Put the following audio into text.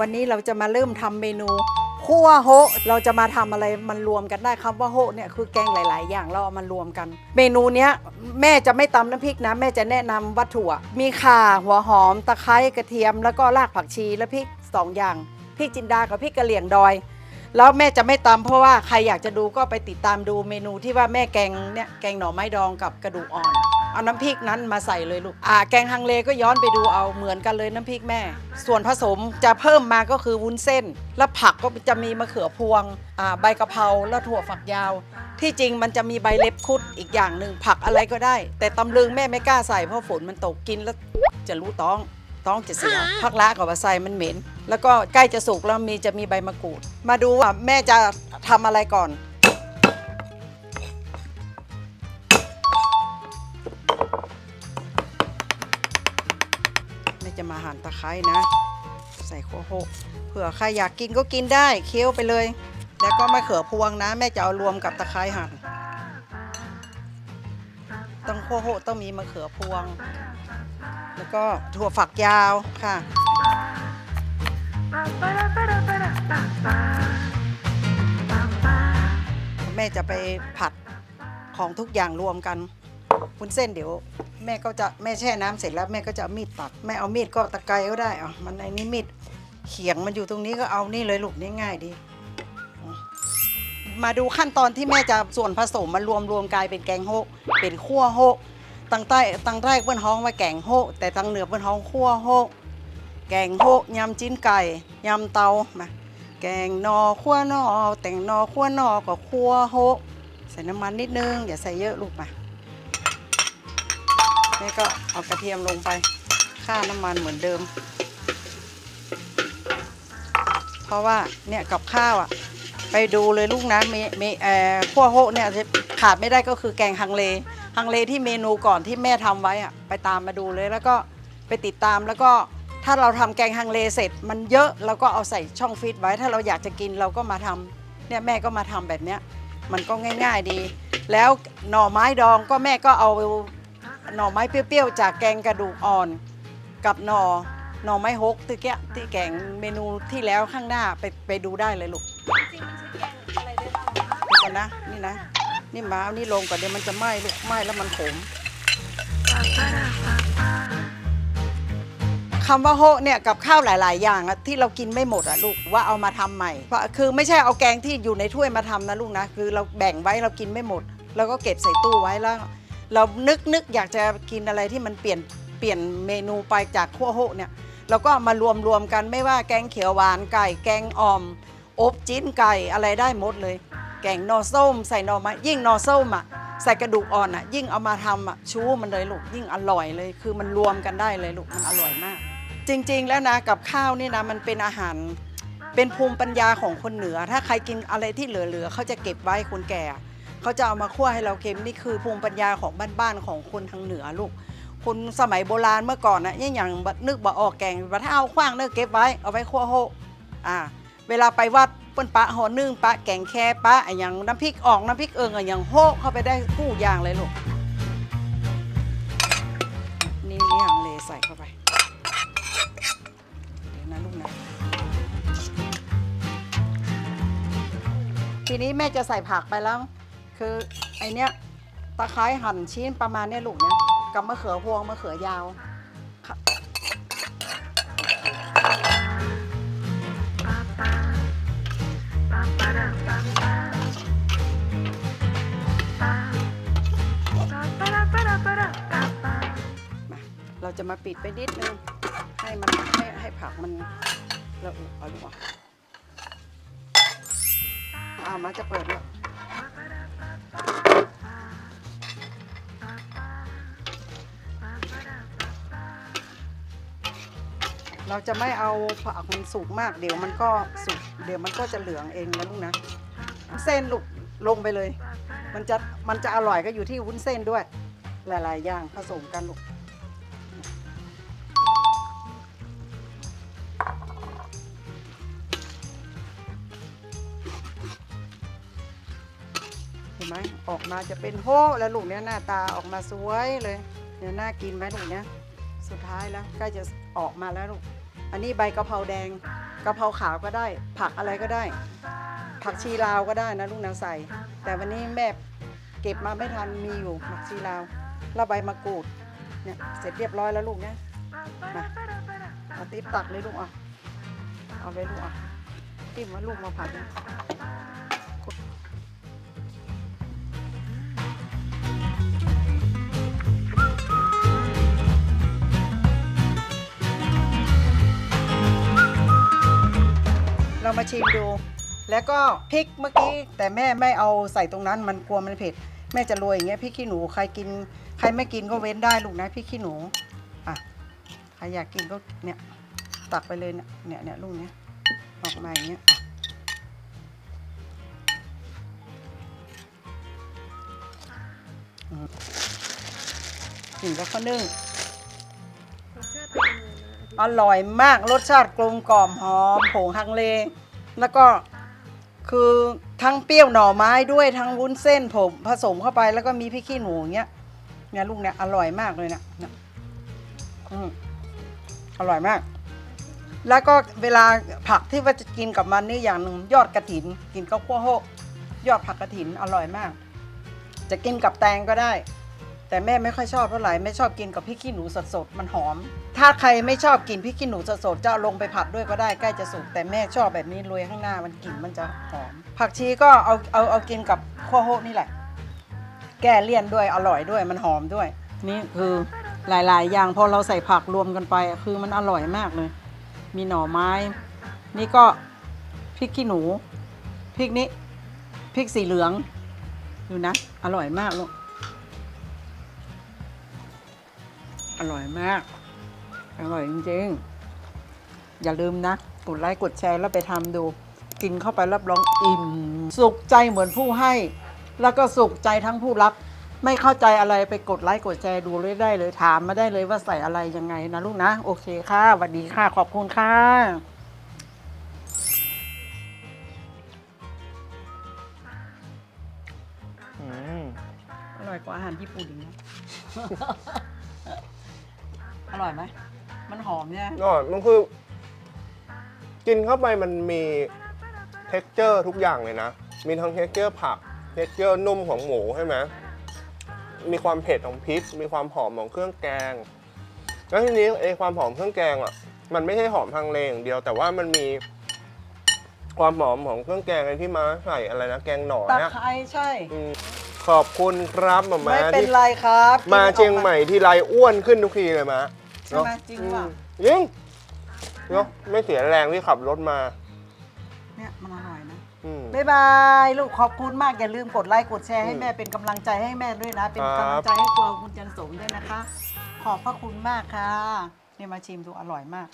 วันนี้เราจะมาเริ่มทำเมนูคั่วโฮะเราจะมาทำอะไรมันรวมกันได้คำว่าโฮะเนี่ยคือแกงหลาย ๆ อย่างเราเอามารวมกัน เมนูเนี้ยแม่จะไม่ตำน้ำพริกนะ แม่จะแนะนำวัตถุมีข่าหัวหอม ตะไคร้กระเทียม แล้วก็รากผักชีและพริกสองอย่างพริกจินดากับพริกกะเหรี่ยงดอยแล้วแม่จะไม่ตำเพราะว่าใครอยากจะดูก็ไปติดตามดูเมนูที่ว่าแม่แกงเนี่ยแกงหน่อไม้ดองกับกระดูกอ่อน เอาน้ำพริกนั้นมาใส่เลยลูกอ่าแกงฮังเลก็ย้อนไปดูเอาเหมือนกันเลยน้ำพริกแม่ ส่วนผสมจะเพิ่มมาก็คือวุ้นเส้น แล้วผักก็จะมีมะเขือพวงอ่าใบกะเพราแล้วถั่วฝักยาว ที่จริงมันจะมีใบเล็บคุดอีกอย่างหนึ่งผักอะไรก็ได้ แต่ตำลึงแม่ไม่กล้าใส่เพราะฝนมันตกกินแล้วจะรู้ต้องต้องจะเสียพักละกับว่าใส่มันเหม็น แล้วก็ใกล้จะสุกแล้วมีจะมีใบมะกรูด มาดูว่าแม่จะทำอะไรก่อน หั่นตะไคร้นะ ใส่โคโฮกเผื่อใครอยากกินก็กินได้เคี้ยวไปเลย แล้วก็มะเขือพวงนะ แม่จะเอารวมกับตะไคร้หั่นต้องโคโฮกต้องมีมะเขือพวง แล้วก็ถั่วฝักยาวค่ะแม่จะไปผัดของทุกอย่างรวมกัน วุ้นเส้นเดี๋ยวแม่ก็จะแม่แช่น้ำเสร็จแล้วแม่ก็จะเอามีดตัดแม่เอามีดก็ตะไคร้ก็ได้อามันในนี้มีดเขียงมันอยู่ตรงนี้ก็เอานี่เลยลูกนี่ง่ายดี มาดูขั้นตอนที่แม่จะส่วนผสมมารวมรวมกลายเป็นแกงโฮะเป็นคั่วโฮะตังใต้ตังใต้เปิ้นฮ้องว่าแกงโฮะแต่ตังเหนือเปิ้นฮ้องคั่วโฮะแกงโฮยำจิ้นไก่ยำเตามาแกงนอคั่วนอแต่งนอคั่วนอก็คั่วโฮใส่น้ำมันนิดนึงอย่าใส่เยอะลูกมา แม่ก็เอากระเทียมลงไปค่าน้ำมันเหมือนเดิม เพราะว่าเนี่ยกับข้าวอะ ไปดูเลยลูกนะมีมีเอ่อขั้วโฮะเนี่ยขาดไม่ได้ก็คือแกงฮังเลฮังเลที่เมนูก่อนที่แม่ทำไว้อะไปตามมาดูเลยแล้วก็ไปติดตามแล้วก็ถ้าเราทำแกงฮังเลเสร็จ มันเยอะเราก็เอาใส่ช่องฟีดไว้ ถ้าเราอยากจะกินเราก็มาทำเนี่ยแม่ก็มาทำแบบเนี้ยมันก็ง่าย ๆดี แล้วหน่อไม้ดองก็แม่ก็เอา หน่อไม้เปรี้ยวๆ จากแกงกระดูกอ่อน กับหน่อหน่อไม้ฮกที่แกะที่แกงเมนูที่แล้วข้างหน้าไปไปดูได้เลยลูกจริงๆมันใช้แกงอะไรได้บ้างเดี๋ยวก่อนนะนี่นะ นี่มาเอานี่ลงก่อนเดี๋ยวมันจะไหม้ลูกไหม้แล้วมันขมคำว่าโฮะเนี่ยกับข้าวหลาย ๆ อย่างอะที่เรากินไม่หมดอะลูกว่าเอามาทำใหม่เพราะคือไม่ใช่เอาแกงที่อยู่ในถ้วยมาทำนะลูกนะ คือเราแบ่งไว้เรากินไม่หมด แล้วก็เก็บใส่ตู้ไว้แล้ว เรานึกนึกอยากจะกินอะไรที่มันเปลี่ยนเปลี่ยนเมนูไปจากขั้วโฮะเนี่ยเราก็มารวมรวมกันไม่ว่าแกงเขียวหวานไก่ แกงอ่อม อบจิ้นไก่อะไรได้หมดเลย แกงนอส้ม ใส่นอไม้ยิ่งนอส้มอะใส่กระดูกอ่อนอะ ยิ่งเอามาทำอะชูมันเลยลูกยิ่งอร่อยเลย คือมันรวมกันได้เลยลูกมันอร่อยมาก จริง ๆ แล้วนะกับข้าวนี่นะมันเป็นอาหาร เป็นภูมิปัญญาของคนเหนือ ถ้าใครกินอะไรที่เหลือๆเขาจะเก็บไว้คนแก่ เขาจะเอามาคั่วให้เราเค็มนี่คือภูมิปัญญาของบ้านๆของคนทางเหนือลูก คนสมัยโบราณเมื่อก่อนนะยังอย่างนึกบ่ออกแกงบัดถ้าเอาขว้างเนื้อเก็บไว้เอาไว้คั่วโฮะอ่าเวลาไปวัดเปิ้นปะหอนึ่งปะแกงแค่ปะไออย่างน้ำพริกอ่องน้ำพริกเอิงไออย่างโฮะเข้าไปได้คู่อย่างเลยลูกนี่นี่หังเลใส่เข้าไปเดี๋ยวนะลูกนะทีนี้แม่จะใส่ผักไปแล้ว คือไอเนี้ยตะไคร้หั่นชิ้นประมาณเนี้ยลูกเนี้ยกับมะเขือพวงมะเขือยาวเราจะมาปิดไปนิดนึงให้มันให้ให้ผักมันระอุเอาดูอะอ่ามาจะเปิดแล้ว เราจะไม่เอาผักมันสุกมากเดี๋ยวมันก็สุกเดี๋ยวมันก็จะเหลืองเองนะลูกนะ เส้นลูกลงไปเลย มันจะมันจะอร่อยก็อยู่ที่วุ้นเส้นด้วย หลาย ๆ อย่างผสมกันลูกเห็นไหมออกมาจะเป็นโฮแล้วลูกเนี้ยหน้าตาออกมาสวยเลยเดี๋ยวน่ากินไหมลูกเนี้ยสุดท้ายแล้วใกล้จะออกมาแล้วลูก อันนี้ใบกะเพราแดงกะเพราขาวก็ได้ ผักอะไรก็ได้ ผักชีลาวก็ได้นะลูกนะใส่ แต่วันนี้แม่เก็บมาไม่ทันมีอยู่ผักชีลาวแล้วใบมะกรูดเนี่ยเสร็จเรียบร้อยแล้วลูกนะมาเอาติ๊บตักเลยลูกอะเอาเลยลูกอะติ๊บมาลูกมาผัดนะ มาชิมดู แล้วก็พริกเมื่อกี้แต่แม่ไม่เอาใส่ตรงนั้นมันกลัวมันเผ็ด แม่จะโรยอย่างเงี้ยพริกขี้หนูใครกิน ใครไม่กินก็เว้นได้ลูกนะพริกขี้หนูอะใครอยากกินก็เนี่ยตักไปเลยเนี่ยเนี่ยเนี่ยลูกเนี้ยออกมาอย่างเงี้ยอะอืมถึงแล้วก็นึ่งรสชาติเป็นยังไงนะอร่อยมากรสชาติกลมกล่อมหอมผงฮังเล แล้วก็คือทั้งเปรี้ยวหน่อไม้ด้วยทั้งวุ้นเส้นผมผสมเข้าไปแล้วก็มีพริกขี้หนูอย่างเงี้ยเนี่ยลูกเนี่ยอร่อยมากเลยเนะเนี่ยอืมอร่อยมาก แล้วก็เวลาผักที่ว่าจะกินกับมันนี่อย่างหนึ่งยอดกระถิน กินกับขั้วโฮกยอดผักกระถินอร่อยมาก จะกินกับแตงก็ได้ แต่แม่ไม่ค่อยชอบเท่าไหร่ไม่ชอบกินกับพริกขี้หนูสดๆมันหอม ถ้าใครไม่ชอบกินพริกขี้หนูสดๆจะเอาลงไปผัดด้วยก็ได้ใกล้จะสุกแต่แม่ชอบแบบนี้โรยข้างหน้ามันกลิ่นมันจะหอม ผักชีก็เอาเอาเอากินกับข้าวโฮกนี่แหละ แก้เลี่ยนด้วยอร่อยด้วยมันหอมด้วย นี่คือหลาย ๆ อย่างพอเราใส่ผักรวมกันไป คือมันอร่อยมากเลย มีหน่อไม้ นี่ก็พริกขี้หนูพริกนี้พริกสีเหลืองดูนะ อร่อยมากลูก อร่อยมาก อร่อยจริงๆ อย่าลืมนะ กดไลค์กดแชร์แล้วไปทำดู กินเข้าไปรับรองอิ่ม สุขใจเหมือนผู้ให้ แล้วก็สุขใจทั้งผู้รับ ไม่เข้าใจอะไรไปกดไลค์กดแชร์ดูเลยได้เลยถามมาได้เลยว่าใส่อะไรยังไงนะลูกนะ โอเคค่ะสวัสดีค่ะ ขอบคุณค่ะอืมอร่อยกว่าอาหารญี่ปุ่นอีกนะอ ร่อยไหม มันหอมเนี่ย ก็มันคือ กินเข้าไปมันมี t e x t อร์ทุกอย่างเลยนะ มีทั้ง t e x t อร์ผัก t e x t อร์นุ่มของหมูใช่ไหมมีความเผ็ดของพริก มีความหอมของเครื่องแกง แล้วทีนี้ไอ้ความหอมเครื่องแกงอะ มันไม่ใช่หอมทางเลอย่างเดียว แต่ว่ามันมี ความหอมของเครื่องแกงไอ้ที่มาใส่อะไรนะแกงหน่อตะเนี่ยไคร้ใช่ อืมขอบคุณครับหมามาไม่เป็นที่ไรครับมาเชียงใหม่ที่ไรอ้วนขึ้นทุกทีเลยมะ ใช่ไหมจริงว่ะอืมจริงเนาะไม่เสียแรงที่ขับรถมา เนี่ยมันอร่อยนะอืม บ๊ายบายลูกขอบคุณมากอย่าลืมกดไลค์กดแชร์ให้แม่เป็นกำลังใจให้แม่ด้วยนะ เป็นครับกำลังใจให้ตัวคุณจันสมด้วยนะคะ ขอบพระคุณมากค่ะเนี่ยมาชิมดูอร่อยมาก